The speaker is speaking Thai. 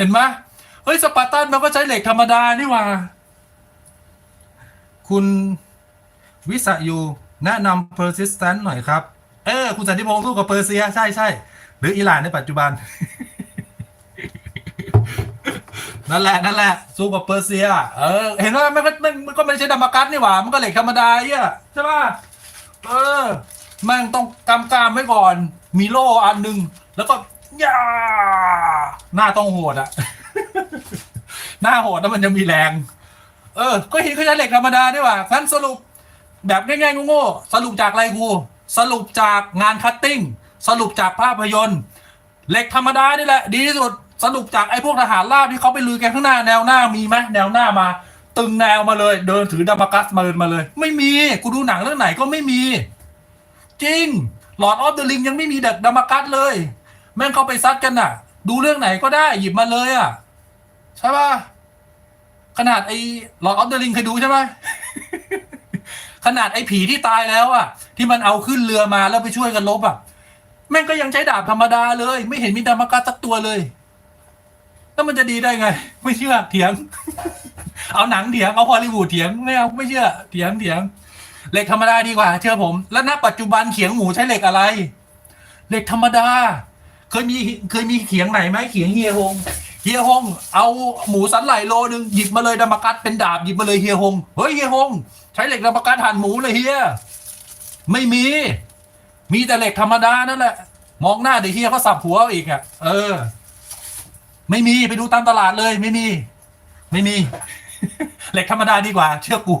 เห็นไหมเฮ้ยสปาร์ตันมันก็ใช้เหล็กธรรมดานี่ว่า คุณวิสยูแนะนำ persistent หน่อยครับ เออ คุณสันติพงศ์สู้กับเปอร์เซีย ใช่ใช่หรืออิหร่านในปัจจุบัน นั่นแหละ นั่นแหละ สู้กับเปอร์เซีย เออ เห็นว่ามันก็มันก็ไม่ใช่ดามากัสนี่หว่า มันก็เหล็กธรรมดาเหี้ยใช่ป่ะเออแม่งต้องกำกามไว้ก่อน มีโล่อันหนึ่งแล้วก็ ย่าหน้าต้องโหดอะ หน้าโหดแล้วมันจะมีแรง เออ ก็เห็นเขาใช้เหล็กธรรมดานี่หว่างั้นสรุป แบบง่ายๆโง่ๆสรุปจากอะไรกูสรุปจากงานคัตติ้ง สรุปจากภาพยนตร์ เหล็กธรรมดานี่แหละ ดีที่สุด สรุปจากไอ้พวกทหารราบที่เขาไปลุยกันข้างหน้าแนวหน้ามีไหมแนวหน้ามา ตึงแนวมาเลย เดินถือดามากัสมาเดินมาเลย ไม่มี กูดูหนังเรื่องไหนก็ไม่มี จริงหลอดออฟเดอะลิงยังไม่มีเด็กดามากัสเลย แม่งเขาไปซัดกันน่ะ ดูเรื่องไหนก็ได้หยิบมาเลยอะ ใช่ป่ะ ขนาดไอ้หลอดออฟเดอะลิงเคยดูใช่ไหมขนาดไอ้ผีที่ตายแล้วอะ ที่มันเอาขึ้นเรือมาแล้วไปช่วยกันลบอะ แม่งก็ยังใช้ดาบธรรมดาเลย ไม่เห็นมีดามากัสสักตัวเลย แล้วมันจะดีได้ไง ไม่เชื่อเถียง เอาหนังเถียงเอาฮอลลีวูดเถียงไม่เอาไม่เชื่อเถียงเถียงเหล็กธรรมดาดีกว่า เชื่อผม แล้วณปัจจุบันเขียงหมูใช้เหล็กอะไร เหล็กธรรมดา เคยมีเคยมีเขียงไหนไหมเขียงเฮียฮงเฮียฮงเอาหมูสันไหลโลนึงหยิบมาเลยดามากัสเป็นดาบหยิบมาเลยเฮียฮงเฮ้ยเฮียฮงใช้เหล็กดามากัสหั่นหมูเลยเฮียไม่มี มีแต่เหล็กธรรมดานั่นแหละ มองหน้าเดี๋ยวเฮียเขาสับหัวเอาอีกอะ เออ ไม่มีไปดูตามตลาดเลย ไม่มี ไม่มี เหล็กธรรมดาดีกว่า เชื่อกู